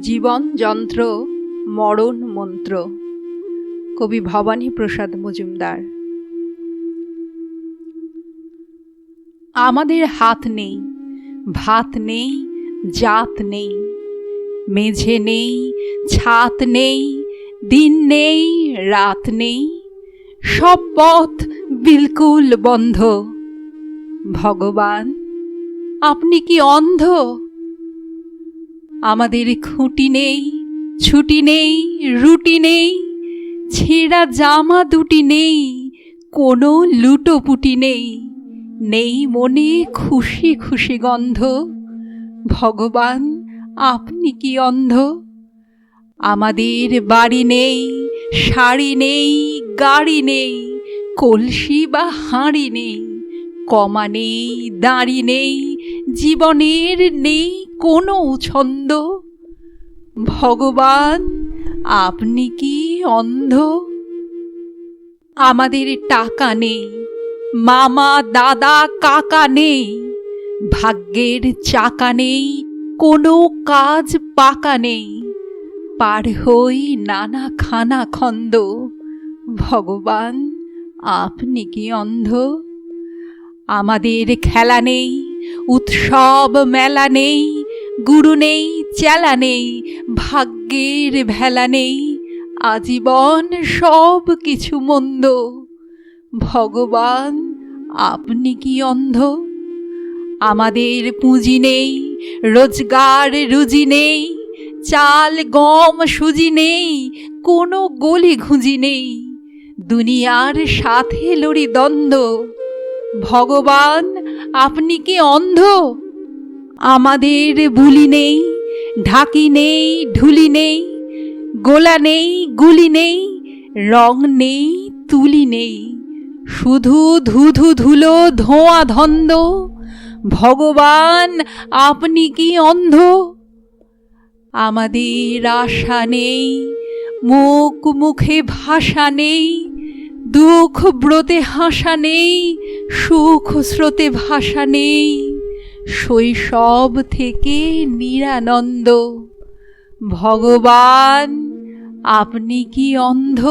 জীবন যন্ত্র, মরণ মন্ত্র। কবি ভবানী প্রসাদ মজুমদার। আমাদের হাত নেই, ভাত নেই, জাত নেই। মেঝে নেই, ছাত নেই, দিন নেই, রাত নেই। সব পথ বিলকুল বন্ধ। ভগবান, আপনি কি অন্ধ? আমাদের খুঁটি নেই, ছুটি নেই, রুটি নেই, ছেঁড়া জামা দুটি নেই, কোনো লুটোপুটি নেই। নেই মনে খুশি খুশি গন্ধ, ভগবান আপনি কি অন্ধ? আমাদের বাড়ি নেই, শাড়ি নেই, গাড়ি নেই, কলসি বা হাঁড়ি নেই, কমা নেই, দাঁড়ি নেই, জীবনের নেই কোনো ছন্দ? ভগবান, আপনি কি অন্ধ? আমাদের টাকা নেই, মামা, দাদা, কাকা নেই, ভাগ্যের চাকা নেই, কোনো কাজ পাকা নেই। পার হই নানা খানা খন্দ, ভগবান, আপনি কি অন্ধ? আমাদের খেলা নেই, উৎসব মেলা নেই গুরু নেই চেলা নেই, ভাগ্যের ভেলা নেই, আজীবন সব কিছু মন্দ। ভগবান, আপনি কি অন্ধ? আমাদের পুঁজি নেই, রোজগার রুজি নেই, চাল গম সুজি নেই, কোনো গলি ঘুঁজি নেই। দুনিয়ার সাথে লড়ি দ্বন্দ্ব। ভগবান, আপনি কি অন্ধ? আমাদের বুলি নেই, ঢাকি নেই, ঢুলি নেই, গোলা নেই, গুলি নেই, রং নেই, তুলি নেই। শুধু ধুধু ধুলো, ধোঁয়া ধন্দ, ভগবান, আপনি কি অন্ধ? আমাদের আশা নেই, মুখ মুখে ভাষা নেই, দুঃখ ব্রতে হাসা নেই, সুখ স্রোতে ভাষা নেই। শৈশব থেকে নিরানন্দ। ভগবান আপনি কি অন্ধ?